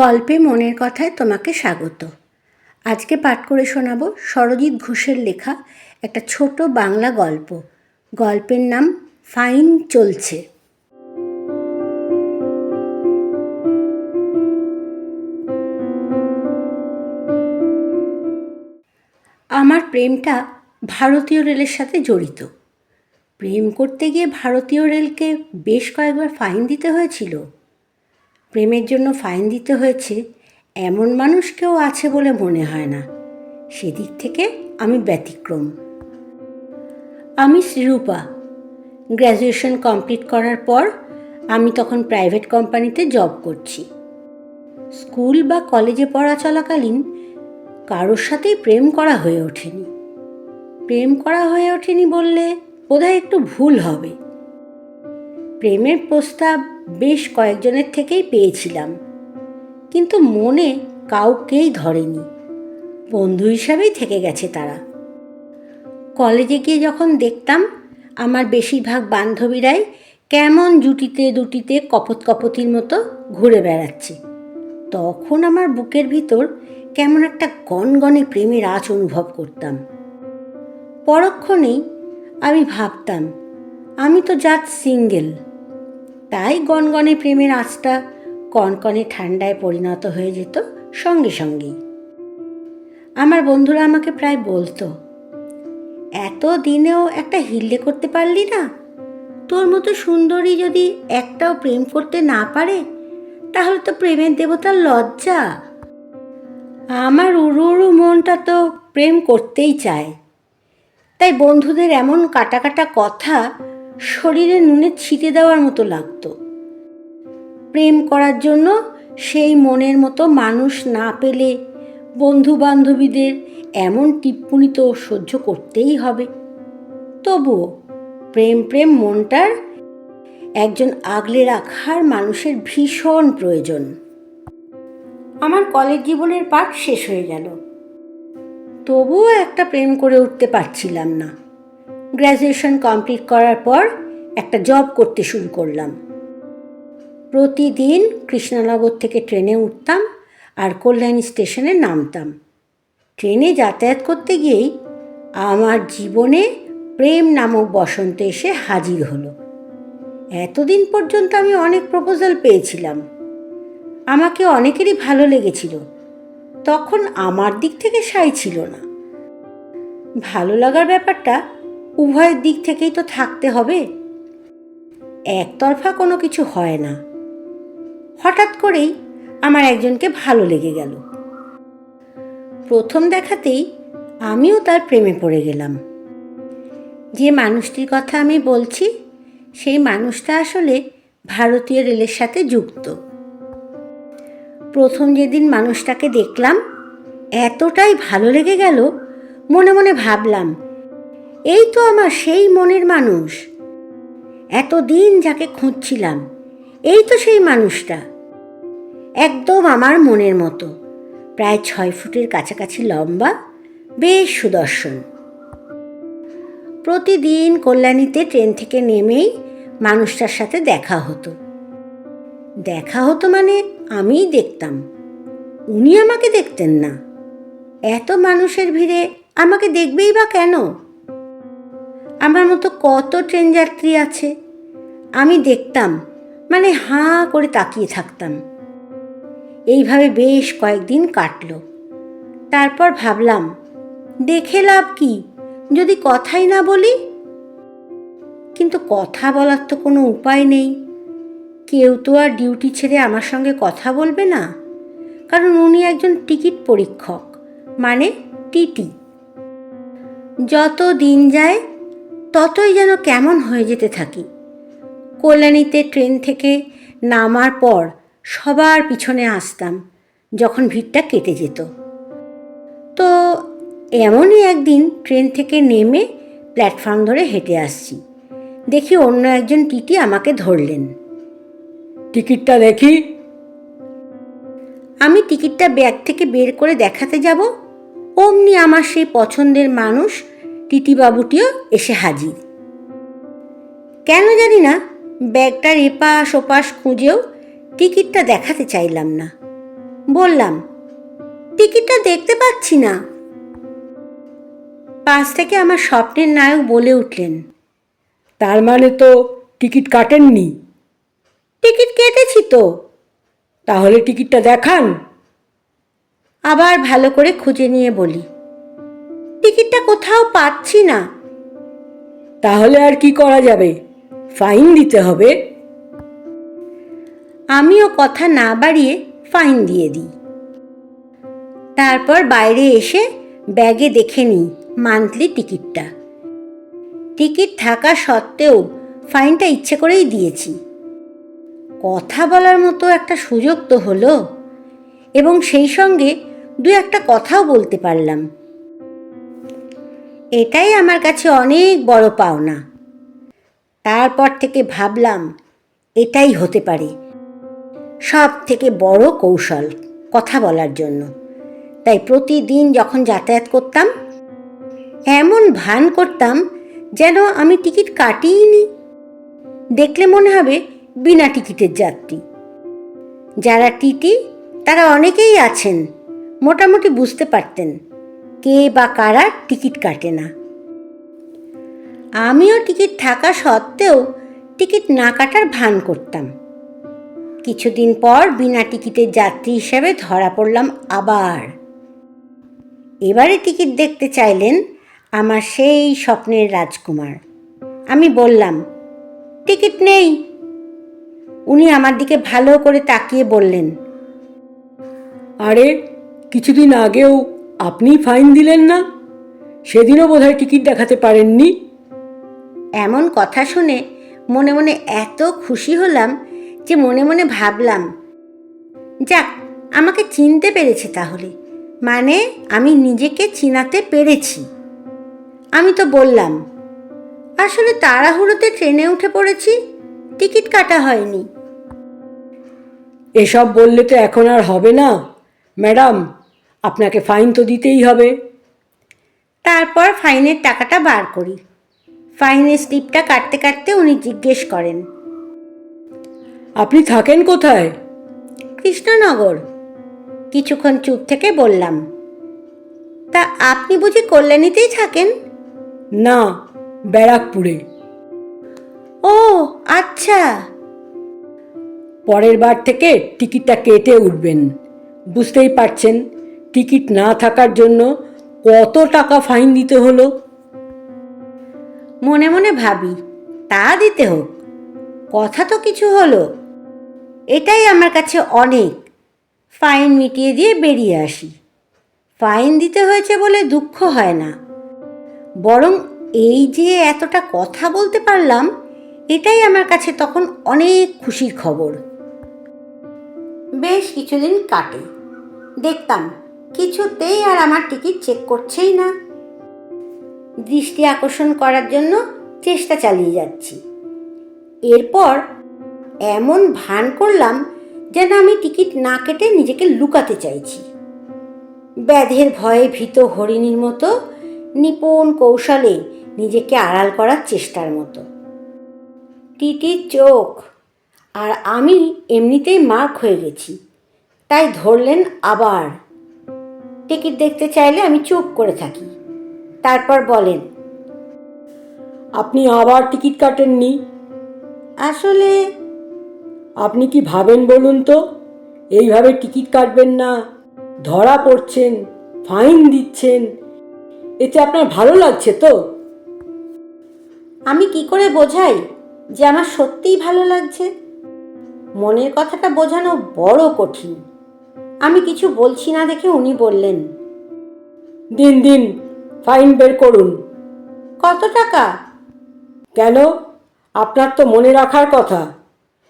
গল্পে মনের কথায় তোমাকে স্বাগত। আজকে পাঠ করে শোনাব সরজিৎ ঘোষের লেখা একটা ছোট বাংলা গল্প। গল্পের নাম ফাইন চলছে। আমার প্রেমটা ভারতীয় রেলের সাথে জড়িত। প্রেম করতে গিয়ে ভারতীয় রেলকে বেশ কয়েকবার ফাইন দিতে হয়েছিল। প্রেমের জন্য ফাইন দিতে হয়েছে, এমন মানুষ কেউ আছে বলে মনে হয় না। সেদিক থেকে আমি ব্যতিক্রম। আমি শ্রীরূপা। গ্র্যাজুয়েশন কমপ্লিট করার পর আমি তখন প্রাইভেট কোম্পানিতে জব করছি। স্কুল বা কলেজে পড়া চলাকালীন কারোর সাথেই প্রেম করা হয়ে ওঠেনি। প্রেম করা হয়ে ওঠেনি বললে বোধহয় একটু ভুল হবে। প্রেমের প্রস্তাব বেশ কয়েকজনের থেকেই পেয়েছিলাম। কিন্তু মনে কাউকেই ধরেনি। বন্ধু হিসাবেই থেকে গেছে তারা। কলেজে গিয়ে যখন দেখতাম আমার বেশিরভাগ বান্ধবীরাই কেমন জুটিতে দুটিতে কপত কপতির মতো ঘুরে বেড়াচ্ছে, তখন আমার বুকের ভিতর কেমন একটা গনগনে প্রেমের আঁচ অনুভব করতাম। পরক্ষণেই আমি ভাবতাম, আমি তো জাত সিঙ্গেল। তাই গনগনে প্রেমের আঁচটা কনকনে ঠান্ডায় পরিণত হয়ে যেত সঙ্গে সঙ্গেই। আমার বন্ধুরা আমাকে প্রায় বলতো, এত দিনেও একটা হিল্লে করতে পারলি না? তোর মতো সুন্দরী যদি একটাও প্রেম করতে না পারে, তাহলে তো প্রেমের দেবতার লজ্জা। আমার উড়ু উড়ু মনটা তো প্রেম করতেই চায়। তাই বন্ধুদের এমন কাটা কাটা কথা শরীরে নুনে ছিটে দেওয়ার মতো লাগতো। প্রেম করার জন্য সেই মনের মতো মানুষ না পেলে বন্ধু বান্ধবীদের এমন টিপ্পনি তো সহ্য করতেই হবে। তবুও প্রেম প্রেম মনটার একজন আগলে রাখার মানুষের ভীষণ প্রয়োজন। আমার কলেজ জীবনের পাঠ শেষ হয়ে গেল। তবুও একটা প্রেম করে উঠতে পারছিলাম না। গ্র্যাজুয়েশন কমপ্লিট করার পর একটা জব করতে শুরু করলাম। প্রতিদিন কৃষ্ণনগর থেকে ট্রেনে উঠতাম আর কল্যাণী স্টেশনে নামতাম। ট্রেনে যাতায়াত করতে গিয়েই আমার জীবনে প্রেম নামক বসন্ত এসে হাজির হলো। এতদিন পর্যন্ত আমি অনেক প্রপোজাল পেয়েছিলাম। আমাকে অনেকেরই ভালো লেগেছিল। তখন আমার দিক থেকে সাই ছিল না। ভালো লাগার ব্যাপারটা উভয়ের দিক থেকেই তো থাকতে হবে। একতরফা কোনো কিছু হয় না। হঠাৎ করেই আমার একজনকে ভালো লেগে গেল। প্রথম দেখাতেই আমিও তার প্রেমে পড়ে গেলাম। যে মানুষটির কথা আমি বলছি, সেই মানুষটা আসলে ভারতীয় রেলের সাথে যুক্ত। প্রথম যেদিন মানুষটাকে দেখলাম, এতটাই ভালো লেগে গেল, মনে মনে ভাবলাম এই তো আমার সেই মনের মানুষ। এতদিন যাকে খুঁজছিলাম, এই তো সেই মানুষটা। একদম আমার মনের মতো, প্রায় ছয় ফুটের কাছাকাছি লম্বা, বেশ সুদর্শন। প্রতিদিন কল্যাণীতে ট্রেন থেকে নেমেই মানুষটার সাথে দেখা হতো। দেখা হতো মানে আমিই দেখতাম। উনি আমাকে দেখতেন না। এত মানুষের ভিড়ে আমাকে দেখবেই বা কেন? আমার মতো কত ট্রেন যাত্রী আছে? আমি দেখতাম মানে হাঁ করে তাকিয়ে থাকতাম। এইভাবে বেশ কয়েকদিন কাটল। তারপর ভাবলাম, দেখে লাভ কি? যদি কথাই না বলি? কিন্তু কথা বলার তো কোনো উপায় নেই। কেউ তো আর ডিউটি ছেড়ে আমার সঙ্গে কথা বলবে না। কারণ উনি একজন টিকিট পরীক্ষক মানে টিটি যত দিন যায় ততই যেন কেমন হয়ে যেতে থাকি। কল্যাণীতে ট্রেন থেকে নামার পর সবার পিছনে আসতাম যখন ভিড়টা কেটে যেত। তো এমনই একদিন ট্রেন থেকে নেমে প্ল্যাটফর্ম ধরে হেঁটে আসছি। দেখি অন্য একজন টিটি আমাকে ধরলেন। টিকিটটা দেখি। আমি টিকিটটা ব্যাগ থেকে বের করে দেখাতে যাব অমনি আমার সেই পছন্দের মানুষ টিটিবাবুটিও এসে হাজির। কেন জানি না ব্যাগটার এপাশ ওপাশ খুঁজেও টিকিটটা দেখাতে চাইলাম না। বললাম টিকিটটা দেখতে পাচ্ছি না। পাশ থেকে আমার স্বপ্নের নায়ক বলে উঠলেন তার মানে তো টিকিট কাটেননি? টিকিট কেটেছি তো। তাহলে টিকিটটা দেখান। আবার ভালো করে খুঁজে নিয়ে বলি টিকিটটা কোথাও পাচ্ছি না। তাহলে আর কি করা যাবে? ফাইন দিতে হবে। আমিও কথা না বাড়িয়ে ফাইন দিয়ে দিই। তারপর বাইরে এসে ব্যাগে দেখে নিই মান্থলি টিকিটটা। টিকিট থাকা সত্ত্বেও ফাইনটা ইচ্ছে করেই দিয়েছি। কথা বলার মতো একটা সুযোগ তো হলো। এবং সেই সঙ্গে দু একটা কথাও বলতে পারলাম। এটাই আমার কাছে অনেক বড় পাওনা। তারপর থেকে ভাবলাম, এটাই হতে পারে। সব থেকে বড় কৌশল কথা বলার জন্য। তাই প্রতিদিন যখন যাতায়াত করতাম, এমন ভান করতাম যেন আমি টিকিট কাটিইনি। দেখলে মনে হবে বিনা টিকিটের যাত্রী। যারা টিটি, তারা অনেকেই আছেন, মোটামুটি বুঝতে পারতেন। কে বা কারা টিকিট কাটে না। আমিও টিকিট থাকা সত্ত্বেও টিকিট না কাটার ভান করতাম। কিছুদিন পর বিনা টিকিটের যাত্রী হিসেবে ধরা পড়লাম আবার। এবারে টিকিট দেখতে চাইলেন আমার সেই স্বপ্নের রাজকুমার। আমি বললাম, টিকিট নেই। উনি আমার দিকে ভালো করে তাকিয়ে বললেন, আরে, কিছুদিন আগেও আপনি ফাইন দিলেন না? সেদিনও বোধহয় টিকিট দেখাতে পারেননি? এমন কথা শুনে মনে মনে এত খুশি হলাম যে মনে মনে ভাবলাম যাক আমাকে চিনতে পেরেছে তাহলে। মানে আমি নিজেকে চিনাতে পেরেছি। আমি তো বললাম আসলে তাড়াহুড়োতে ট্রেনে উঠে পড়েছি টিকিট কাটা হয়নি। এসব বললে তো এখন আর হবে না। ম্যাডাম আপনাকে ফাইন তো দিতেই হবে। তারপর ফাইনের টাকাটা বার করি। ফাইনের স্লিপটা কাটতে কাটতে উনি জিজ্ঞেস করেন আপনি থাকেন কোথায়? কৃষ্ণনগর। কিছুক্ষণ চুপ থেকে বললাম তা আপনি বুঝি কল্যাণীতেই থাকেন? না ব্যারাকপুরে। ও আচ্ছা। পরের বার থেকে টিকিটটা কেটে উঠবেন। বুঝতেই পারছেন টিকিট না থাকার জন্য কত টাকা ফাইন দিতে হলো? মনে মনে ভাবি তা দিতে হোক কথা তো কিছু হলো। এটাই আমার কাছে অনেক। ফাইন মিটিয়ে দিয়ে বেরিয়ে আসি। ফাইন দিতে হয়েছে বলে দুঃখ হয় না। বরং এই যে এতটা কথা বলতে পারলাম এটাই আমার কাছে তখন অনেক খুশির খবর। বেশ কিছুদিন কাটে। দেখতাম কিছুতেই আর আমার টিকিট চেক করছেই না। দৃষ্টি আকর্ষণ করার জন্য চেষ্টা চালিয়ে যাচ্ছি। এরপর এমন ভান করলাম যেন আমি টিকিট না কেটে নিজেকে লুকাতে চাইছি। ব্যাধের ভয়ে ভীত হরিণীর মতো নিপুণ কৌশলে নিজেকে আড়াল করার চেষ্টার মতো। টিটির চোখ, আর আমি এমনিতেই মার্ক হয়ে গেছি, তাই ধরলেন আবার টিকিট দেখতে চাইলে আমি চুপ করে থাকি। তারপর বলেন আপনি আবার টিকিট কাটেননি? আসলে আপনি কি ভাবেন বলুন তো? এইভাবে টিকিট কাটবেন না ধরা পড়ছেন ফাইন দিচ্ছেন এতে আপনার ভালো লাগছে তো? আমি কি করে বোঝাই যে আমার সত্যিই ভালো লাগছে? মনের কথাটা বোঝানো বড় কঠিন। আমি কিছু বলছি না দেখে উনি বললেন, দিন দিন, ফাইন বের করুন। কত টাকা? কেন? আপনার তো মনে রাখার কথা।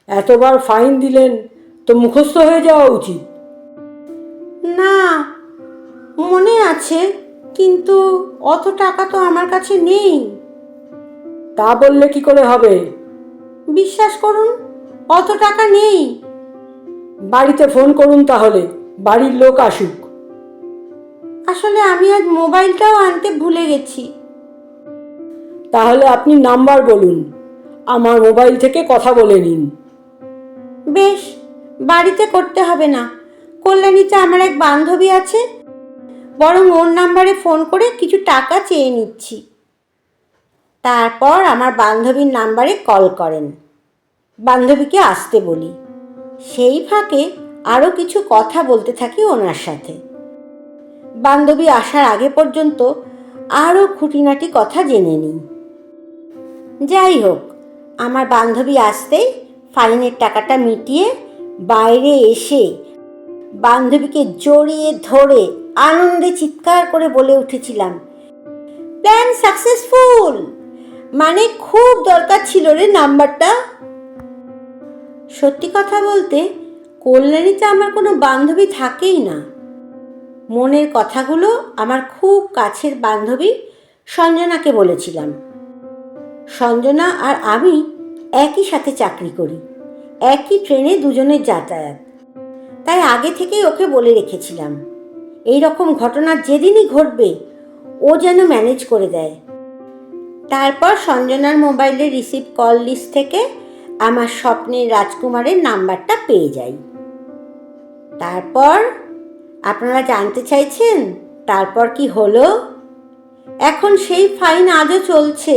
এতবার ফাইন দিলেন তো মুখস্থ হয়ে যাওয়া উচিত। না, মনে আছে, কিন্তু অত টাকা তো আমার কাছে নেই। তা বললে কি করে হবে? বিশ্বাস করুন, অত টাকা নেই। বাড়িতে ফোন করুন তাহলে। বাড়ির লোক আসুক। আসলে আমি আজ মোবাইলটাও আনতে ভুলে গেছি। তাহলে আপনি নাম্বার বলুন। আমার মোবাইল থেকে কথা বলে নিন। বেশ বাড়িতে করতে হবে না। কল্যাণীতে আমার এক বান্ধবী আছে। বরং ওর নাম্বারে ফোন করে কিছু টাকা চেয়ে নিচ্ছি। তারপর আমার বান্ধবীর নাম্বারে কল করেন। বান্ধবীকে আসতে বলি। সেই ফাঁকে আরও কিছু কথা বলতে থাকি ওনার সাথে। বান্ধবী আসার আগে পর্যন্ত আরও খুঁটিনাটি কথা জেনে নিই। যাই হোক, আমার বান্ধবী আসতেই ফাইনের টাকাটা মিটিয়ে বাইরে এসে বান্ধবীকে জড়িয়ে ধরে আনন্দে চিৎকার করে বলে উঠেছিলাম, প্ল্যান সাকসেসফুল! মানে খুব দরকার ছিল রে নাম্বারটা? সত্যি কথা বলতে কল্যাণীতে আমার কোনো বান্ধবী থাকেই না। মনের কথাগুলো আমার খুব কাছের বান্ধবী সঞ্জনাকে বলেছিলাম। সঞ্জনা আর আমি একই সাথে চাকরি করি, একই ট্রেনে দুজনের যাতায়াত। তাই আগে থেকেই ওকে বলে রেখেছিলাম, এই রকম ঘটনা যেদিনই ঘটবে, ও যেন ম্যানেজ করে দেয়। তারপর সঞ্জনার মোবাইলে রিসিভ কল লিস্ট থেকে আমার স্বপ্নের রাজকুমারের নাম্বারটা পেয়ে যাই। তারপর আপনারা জানতে চাইছেন তারপর কি হলো? এখন সেই ফাইন আজও চলছে।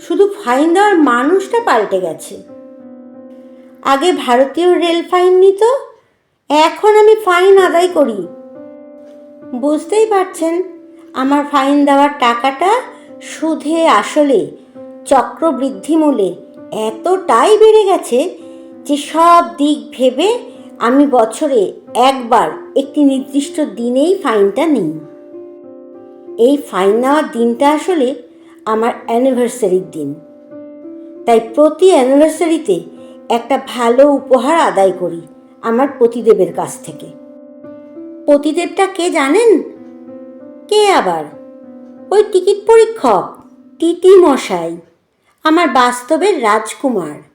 শুধু ফাইন দেওয়ার মানুষটা পাল্টে গেছে। আগে ভারতীয় রেল ফাইন নিত, এখন আমি ফাইন আদায় করি। বুঝতেই পারছেন, আমার ফাইন দেওয়ার টাকাটা সুদে আসলে, চক্রবৃদ্ধি মূলে এতটাই বেড়ে গেছে যে সব দিক ভেবে আমি বছরে একবার একটি নির্দিষ্ট দিনেই ফাইনটা নিই। এই ফাইন নেওয়ার দিনটা আসলে আমার অ্যানিভার্সারির দিন। তাই প্রতি অ্যানিভার্সারিতে একটা ভালো উপহার আদায় করি আমার পতিদেবের কাছ থেকে। পতিদেবটা কে জানেন? কে আবার? ওই টিকিট পরীক্ষক, টিটি মশাই, আমার বাস্তবের রাজকুমার।